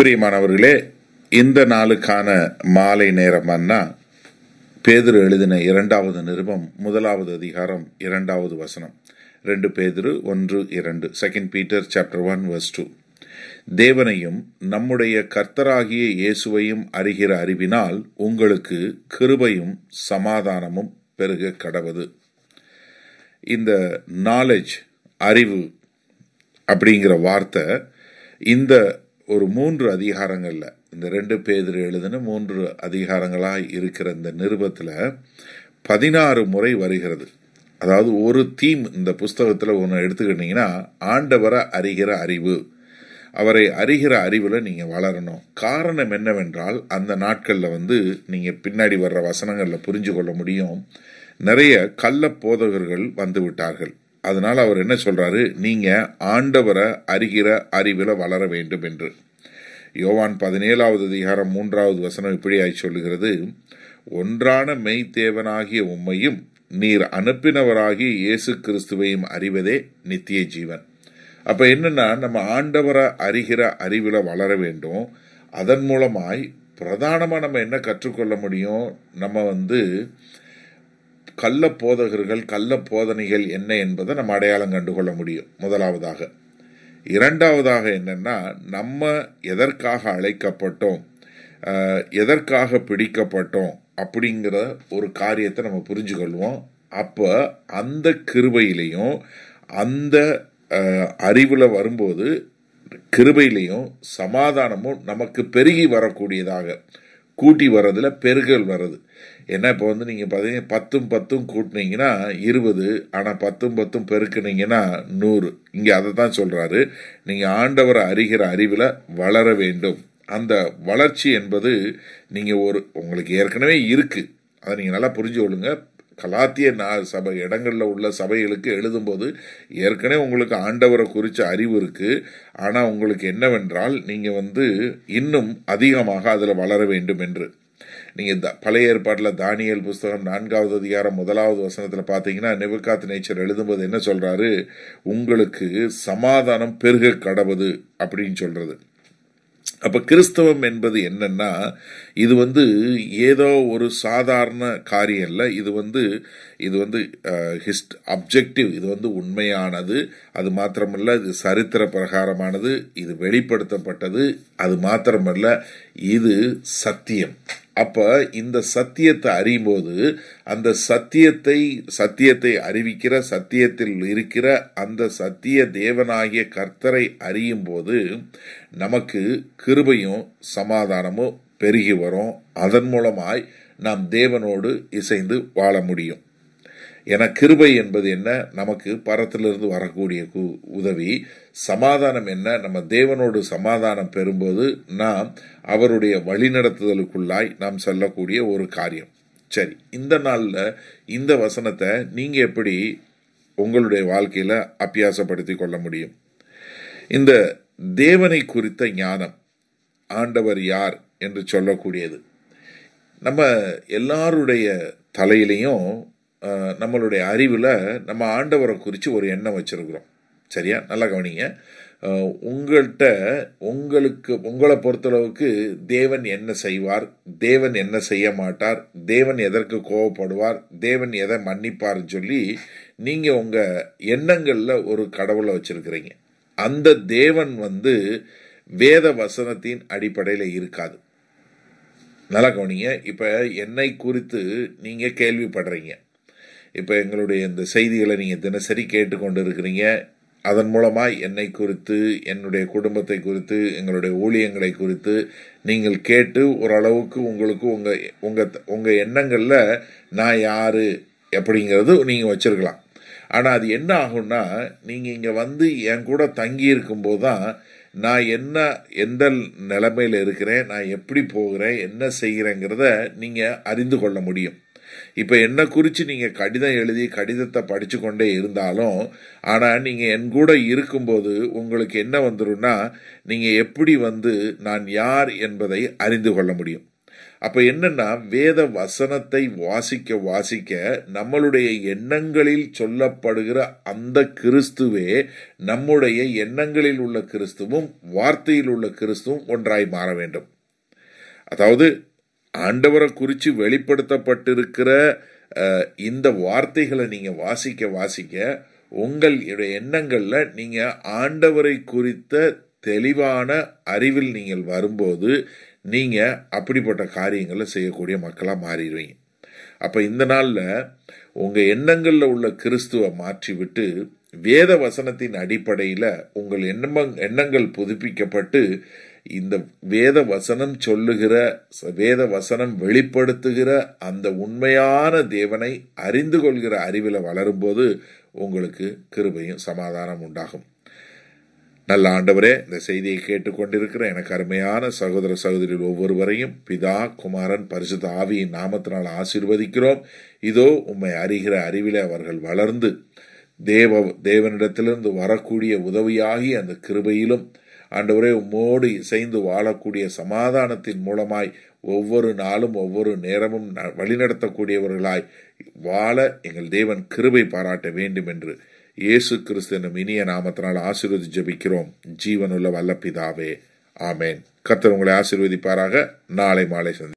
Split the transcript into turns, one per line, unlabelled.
பிரியமானவர்களே இந்த நாளுக்கான மாலை நேரம்னா பேதுரு எழுதின இரண்டாவது நிருபம் முதலாவது அதிகாரம் இரண்டாவது வசனம். ரெண்டு பேதுரு ஒன்று இரண்டு. Second Peter chapter one verse two தேவனையும் நம்முடைய கர்த்தராகிய இயேசுவையும் அறிகிற அறிவினால் உங்களுக்கு கிருபையும் சமாதானமும் பெருக கடவது. இந்த நாலேஜ் அறிவு அப்படிங்கிற வார்த்தை இந்த ஒரு மூன்று அதிகாரங்களில் இந்த ரெண்டு பேர் எழுதின மூன்று அதிகாரங்களாக இருக்கிற இந்த நிருபத்தில் பதினாறு முறை வருகிறது. அதாவது ஒரு தீம் இந்த புஸ்தகத்தில் ஒன்று எடுத்துக்கிட்டீங்கன்னா ஆண்டவரை அறிகிற அறிவு. அவரை அறிகிற அறிவில் நீங்கள் வளரணும். காரணம் என்னவென்றால் அந்த நாட்களில் வந்து நீங்கள் பின்னாடி வர்ற வசனங்களில் புரிஞ்சு கொள்ள முடியும். நிறைய கள்ள போதகர்கள் வந்து விட்டார்கள். அதனால் அவர் என்ன சொல்கிறாரு நீங்கள் ஆண்டவரை அறிகிற அறிவில் வளர வேண்டும் என்று. யோவான் பதினேழாவது அதிகாரம் மூன்றாவது வசனம் இப்படியாய் சொல்லுகிறது. ஒன்றான மெய்த்தேவனாகிய உம்மையும் நீர் அனுப்பினவராகிய இயேசு கிறிஸ்துவையும் அறிவதே நித்திய ஜீவன். அப்போ என்னென்னா நம்ம ஆண்டவரை அறிகிற அறிவில் வளர வேண்டும். அதன் மூலமாய் பிரதானமாக நம்ம என்ன கற்றுக்கொள்ள முடியும்? நம்ம வந்து கள்ள போதகர்கள் கள்ள போதனைகள் என்ன என்பதை நம்ம அடையாளம் கண்டுகொள்ள முடியும். முதலாவதாக. இரண்டாவதாக என்னன்னா நம்ம எதற்காக அழைக்கப்பட்டோம் எதற்காக பிடிக்கப்பட்டோம் அப்படிங்கிற ஒரு காரியத்தை நம்ம புரிஞ்சு கொள்வோம் அப்போ அந்த கிருபையிலையும் அந்த அறிவில் வரும்போது கிருபையிலையும் சமாதானமும் நமக்கு பெருகி வரக்கூடியதாக. கூட்டி வர்றதில் பெருகல் வர்றது. ஏன்னா இப்போ வந்து நீங்கள் பார்த்தீங்கன்னா பத்தும் பத்தும் கூட்டினீங்கன்னா இருபது ஆனால் பத்தும் பத்தும் பெருக்குனீங்கன்னா நூறு. இங்கே அதை தான் சொல்கிறாரு நீங்கள் ஆண்டவரை அறிகிற அறிவில் வளர வேண்டும். அந்த வளர்ச்சி என்பது நீங்கள் ஒரு உங்களுக்கு ஏற்கனவே இருக்குது அதை நீங்கள் நல்லா புரிஞ்சு கொள்ளுங்க. கலாத்திய சபை இடங்களில் உள்ள சபைகளுக்கு எழுதும்போது ஏற்கனவே உங்களுக்கு ஆண்டவரை குறித்த அறிவு இருக்குது ஆனால் உங்களுக்கு என்னவென்றால் நீங்கள் வந்து இன்னும் அதிகமாக அதில் வளர வேண்டும் என்று. நீங்கள் பழைய ஏற்பாட்டில் தானியல் புஸ்தகம் நான்காவது அதிகாரம் முதலாவது வசனத்தில் பார்த்தீங்கன்னா நெபுகாத் நேச்சர் எழுதும்போது என்ன சொல்றாரு? உங்களுக்கு சமாதானம் பெருக கடவுது அப்படின்னு சொல்றது. அப்ப கிறிஸ்தவம் என்பது என்னன்னா இது வந்து ஏதோ ஒரு சாதாரண காரியம் இல்லை. இது வந்து இது வந்து ஹிஸ்ட் அப்ஜெக்டிவ் இது வந்து உண்மையானது. அது மாத்திரமல்ல இது சரித்திர பிரகாரமானது இது வெளிப்படுத்தப்பட்டது. அது மாத்திரமல்ல இது சத்தியம். அப்ப இந்த சத்தியத்தை அறியும் போது அந்த சத்தியத்தை சத்தியத்தை அறிவிக்கிற சத்தியத்தில் இருக்கிற அந்த சத்திய தேவனாகிய கர்த்தரை அறியும் போது நமக்கு கிருபையும் சமாதானமும் பெருகி வரும். அதன் மூலமாய் நாம் தேவனோடு இசைந்து வாழ முடியும். என கிருபை என்பது என்ன? நமக்கு பரத்திலிருந்து வரக்கூடிய உதவி. சமாதானம் என்ன? நம்ம தேவனோடு சமாதானம் பெறும்போது நாம் அவருடைய வழிநடத்துதலுக்குள்ளாய் நாம் சொல்லக்கூடிய ஒரு காரியம். சரி இந்த நாளில் இந்த வசனத்தை நீங்க எப்படி உங்களுடைய வாழ்க்கையில அபியாசப்படுத்தி கொள்ள முடியும்? இந்த தேவனை குறித்த ஞானம் ஆண்டவர் யார் என்று சொல்லக்கூடியது. நம்ம எல்லாருடைய தலையிலையும் நம்மளுடைய அறிவில் நம்ம ஆண்டவரை குறித்து ஒரு எண்ணம் வச்சுருக்குறோம். சரியா? நல்லா கவனிங்க. உங்கள்கிட்ட உங்களுக்கு உங்களை பொறுத்தளவுக்கு தேவன் என்ன செய்வார்? தேவன் என்ன செய்ய மாட்டார்? தேவன் எதற்கு கோவப்படுவார்? தேவன் எதை மன்னிப்பார்னு சொல்லி நீங்கள் உங்கள் எண்ணங்களில் ஒரு கடவுளை வச்சுருக்கிறீங்க. அந்த தேவன் வந்து வேத வசனத்தின் அடிப்படையில் இருக்காது. நல்லா கவனிங்க. இப்போ என்னை குறித்து நீங்கள் கேள்விப்படுறீங்க. இப்போ எங்களுடைய இந்த செய்திகளை நீங்கள் தினசரி கேட்டுக்கொண்டு இருக்கிறீங்க அதன் மூலமாக என்னை குறித்து என்னுடைய குடும்பத்தை குறித்து எங்களுடைய ஊழியங்களை குறித்து நீங்கள் கேட்டு ஓரளவுக்கு உங்களுக்கு உங்கள் உங்கள் உங்கள் எண்ணங்களில் நான் யார் அப்படிங்கிறது நீங்கள் வச்சுருக்கலாம். ஆனால் அது என்ன ஆகும்னா நீங்கள் இங்கே வந்து என் கூட தங்கி இருக்கும்போது தான் நான் என்ன எந்த நிலைமையில் இருக்கிறேன் நான் எப்படி போகிறேன் என்ன செய்கிறேங்கிறத நீங்கள் அறிந்து கொள்ள முடியும். இப்போ என்ன குறித்து நீங்கள் கடிதம் எழுதி கடிதத்தை படித்து கொண்டே இருந்தாலும் ஆனால் நீங்கள் என் கூட இருக்கும்போது உங்களுக்கு என்ன வந்துடும்னா நீங்கள் எப்படி வந்து நான் யார் என்பதை அறிந்து கொள்ள முடியும். அப்போ என்னன்னா வேத வசனத்தை வாசிக்க வாசிக்க நம்மளுடைய எண்ணங்களில் சொல்லப்படுகிற அந்த கிறிஸ்துவே நம்முடைய எண்ணங்களில் உள்ள கிறிஸ்துவும் வார்த்தையில் உள்ள கிறிஸ்துவும் ஒன்றாய் மாற வேண்டும். அதாவது ஆண்டவரை குறித்து வெளிப்படுத்தப்பட்டிருக்கிற இந்த வார்த்தைகளை நீங்கள் வாசிக்க வாசிக்க உங்கள் எண்ணங்களில் நீங்கள் ஆண்டவரை குறித்த தெளிவான அறிவில் நீங்கள் வரும்போது நீங்கள் அப்படிப்பட்ட காரியங்களை செய்யக்கூடிய மக்களாக மாறிடுவீங்க. அப்போ இந்த நாளில் உங்கள் எண்ணங்களில் உள்ள கிறிஸ்துவை மாற்றிவிட்டு வேத வசனத்தின் அடிப்படையில் உங்கள் எண்ணம் எண்ணங்கள் புதுப்பிக்கப்பட்டு இந்த வேத வசனம் சொல்லுகிற வேத வசனம் வெளிப்படுத்துகிற அந்த உண்மையான தேவனை அறிந்து கொள்கிற அறிவில் வளரும்போது உங்களுக்கு கிருபையும் சமாதானம் உண்டாகும். நல்ல ஆண்டவரே இந்த செய்தியை கேட்டுக்கொண்டிருக்கிற எனக்கு அருமையான சகோதர சகோதரிகள் ஒவ்வொருவரையும் பிதா குமாரன் பரிசுத்த ஆவியின் நாமத்தினால் ஆசீர்வதிக்கிறோம். இதோ உம்மை அறிகிற அறிவிலே அவர்கள் வளர்ந்து தேவ தேவனிடத்திலிருந்து வரக்கூடிய உதவியாகி அந்த கிருபையிலும் ஆண்டவரே உம்மோடு இசைந்து வாழக்கூடிய சமாதானத்தின் மூலமாய் ஒவ்வொரு நாளும் ஒவ்வொரு நேரமும் ந- வழிநடத்தக்கூடியவர்களாய் வாழ எங்கள் தேவன் கிருபை பாராட்ட வேண்டும் என்று இயேசு கிறிஸ்தனும் இனிய நாமத்தினால் ஆசீர்வதி ஜெபிக்கிறோம். ஜீவனுள்ள வல்ல பிதாவே ஆமேன். கத்தர் உங்களை ஆசீர்வதிப்பாராக. நாளை மாலை சந்தி